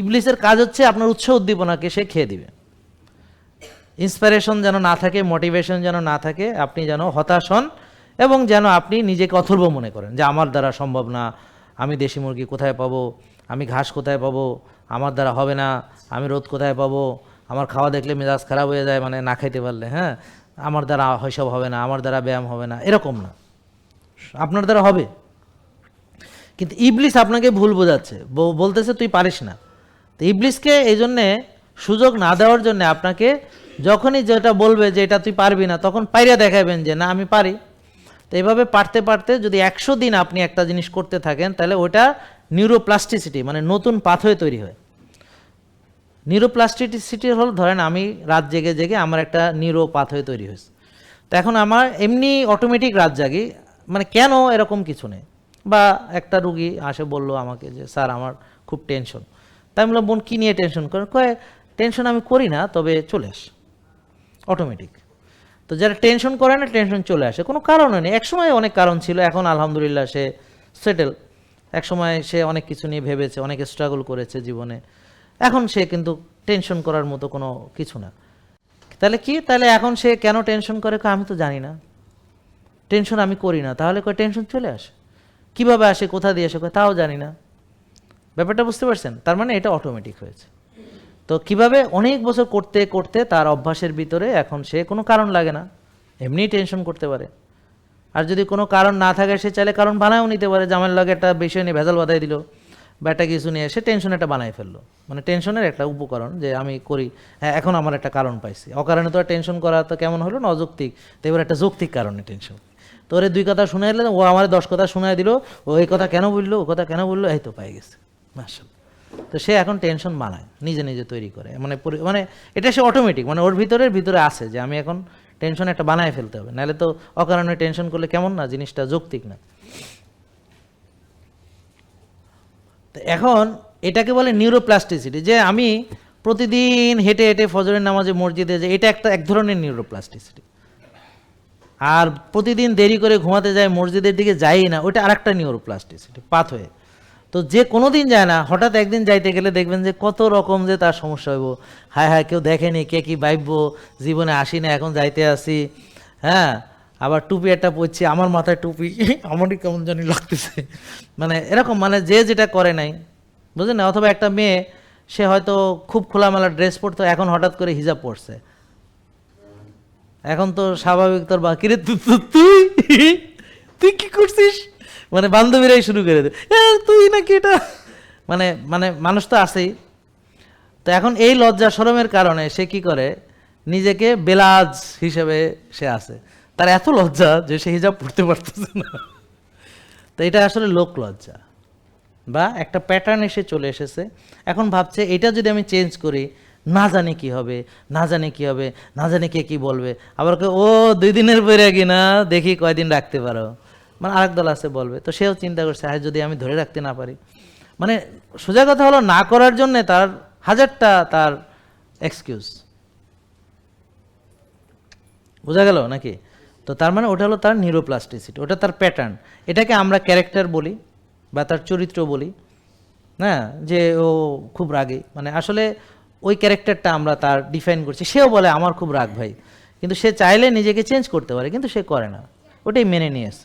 ইবলিসের কাজ হচ্ছে আপনার উৎস উদ্দীপনাকে সে খেয়ে দিবে। ইন্সপিরেশন যেন না থাকে মোটিভেশন যেন না থাকে, আপনি যেন হতাশ হন এবং যেন আপনি নিজেকে অথর্ব মনে করেন যে আমার দ্বারা সম্ভব না, আমি দেশি মুরগি কোথায় পাবো, আমি ঘাস কোথায় পাবো, আমার দ্বারা হবে না, আমি রোদ কোথায় পাবো, আমার খাওয়া দেখলে মেজাজ খারাপ হয়ে যায় মানে না খাইতে পারলে হ্যাঁ? আমার দ্বারা হয়সব হবে না, আমার দ্বারা ব্যায়াম হবে না, এরকম না। আপনার দ্বারা হবে। কিন্তু ইবলিস আপনাকে ভুল বোঝাচ্ছে বলতেছে তুই পারিস না। তো ইবলিসকে এই জন্যে সুযোগ না দেওয়ার জন্য আপনাকে যখনই যেটা বলবে যে এটা তুই পারবি না, তখন পাইরা দেখাবেন যে, না, আমি পারি। তো এইভাবে পারতে পারতে যদি একশো দিন আপনি একটা জিনিস করতে থাকেন, তাহলে ওটা নিউরোপ্লাস্টিসিটি মানে নতুন পাথয়ে তৈরি হয়। নিউরোপ্লাস্টিসিটি হল, ধরেন আমি রাত জেগে জেগে আমার একটা নিউরো পাথয়ে তৈরি হয়েছে। তো এখন আমার এমনি অটোমেটিক রাত জাগি মানে কেন এরকম কিছু নেই? বা একটা রুগী আসে বলল আমাকে যে, স্যার, আমার খুব টেনশন তাই বললাম, বোন, কী নিয়ে টেনশন করেন কয়ে টেনশন আমি করি না, তবে চলে আস। অটোমেটিক তো যারা টেনশন করে না টেনশন চলে আসে। কোনো কারণও নেই। একসময় অনেক কারণ ছিল, এখন আলহামদুলিল্লাহ সে সেটেল একসময় সে অনেক কিছু নিয়ে ভেবেছে, অনেক স্ট্রাগল করেছে জীবনে। এখন সে কিন্তু টেনশন করার মতো কোনো কিছু না। তাহলে কি? তাহলে এখন সে কেন টেনশন করে? আমি তো জানি না। টেনশন আমি করি না। তাহলে কয় টেনশন চলে আসে? কীভাবে আসে? কোথা দিয়ে আসে? তাও জানি না। ব্যাপারটা বুঝতে পারছেন? তার মানে এটা অটোমেটিক হয়েছে। তো কীভাবে অনেক বছর করতে করতে তার অভ্যাসের ভিতরে এখন সে কোনো কারণ লাগে না। এমনিই টেনশন করতে পারে। আর যদি কোনো কারণ না থাকে, সে চাইলে কারণ বানায়ও নিতে পারে। জামের লাগে একটা বিষয় নিয়ে ভেজাল বাধাই দিল, বা একটা কিছু নিয়ে সে টেনশন একটা বানাই ফেলল। মানে টেনশনের একটা উপকরণ যে আমি করি হ্যাঁ এখন আমার একটা কারণ পাইছি। অকারণে তো আর টেনশন করা তো কেমন হলো না অযৌক্তিক? তো এবার একটা যৌক্তিক কারণে টেনশন তো ওরে দুই কথা শুনে এলে ও আমার দশ কথা শোনায় দিল, ও এই কথা কেন বলল, ও কথা কেন বলল, এই তো পাই গেছে। মার্শাল তো সে এখন টেনশন বানায়, নিজে নিজে তৈরি করে। মানে মানে এটা সে অটোমেটিক মানে ওর ভিতরের ভিতরে আছে যে আমি এখন টেনশন একটা বানায় ফেলতে হবে। নাহলে তো অকারণে টেনশন করলে কেমন না, জিনিসটা যৌক্তিক না। তো এখন এটাকে বলে নিউরোপ্লাস্টিসিটি যে আমি প্রতিদিন হেঁটে হেঁটে ফজরের নামাজে মসজিদে যে, এটা একটা এক ধরনের নিউরোপ্লাস্টিসিটি আর প্রতিদিন দেরি করে ঘুমাতে যায় মসজিদের দিকে যাই না ওটা আরেকটা নিউরোপ্লাস্টিসিটি পাথ হয়ে। তো যে কোনো দিন যায় না, হঠাৎ একদিন যাইতে গেলে দেখবেন যে কত রকম যে তার সমস্যা হইব। হায় হায়, কেউ দেখেনি, কে কি ভাবব? জীবনে আসি না, এখন যাইতে আসি। হ্যাঁ আবার টুপি একটা পরছি, আমার মাথায় টুপি, আমারই কেমন জানি লাগতেছে। মানে এরকম মানে যে যেটা করে নাই, বুঝলেন না? অথবা একটা মেয়ে, সে হয়তো খুব খোলামেলা ড্রেস পরতো, এখন হঠাৎ করে হিজাব পরছে। এখন তো স্বাভাবিক তোর বা কিরে তু- তু- তুই? তুই কি করছিস? মানে বান্ধবীরাই শুরু করে দে। তুই নাকি এটা? মানে মানে মানুষ তো আছেই। তো এখন এই লজ্জা শরমের কারণে সে কি করে? নিজেকে বেলাজ হিসেবে সে আছে। তার এত লজ্জা যে সে হিজাব পড়তে পারতেছে না। তো এটা আসলে লোক লজ্জা। বা একটা প্যাটার্ন এসে চলে এসেছে। এখন ভাবছে, এটা যদি আমি চেঞ্জ করি, না জানি কি হবে, না জানি কি হবে, না জানি কে কি বলবে। আবার ও, দুই দিনের পরে কি না দেখি কয়দিন রাখতে পারো। মানে আরেক দল আছে বলবে। তো সেও চিন্তা করছে হ্যাঁ যদি আমি ধরে রাখতে না পারি। মানে সোজা কথা হলো, না করার জন্যে তার হাজারটা তার এক্সকিউজ বোঝা গেল নাকি? তো তার মানে ওটা হলো তার নিউরোপ্লাস্টিসিটি ওটা তার প্যাটার্ন এটাকে আমরা ক্যারেক্টার বলি বা তার চরিত্র বলি হ্যাঁ যে ও খুব রাগে। মানে আসলে ওই ক্যারেক্টারটা আমরা তার ডিফাইন করছি। সেও বলে, আমার খুব রাগ ভাই। কিন্তু সে চাইলে নিজেকে চেঞ্জ করতে পারে, কিন্তু সে করে না। ওটাই মেনে নিয়েছে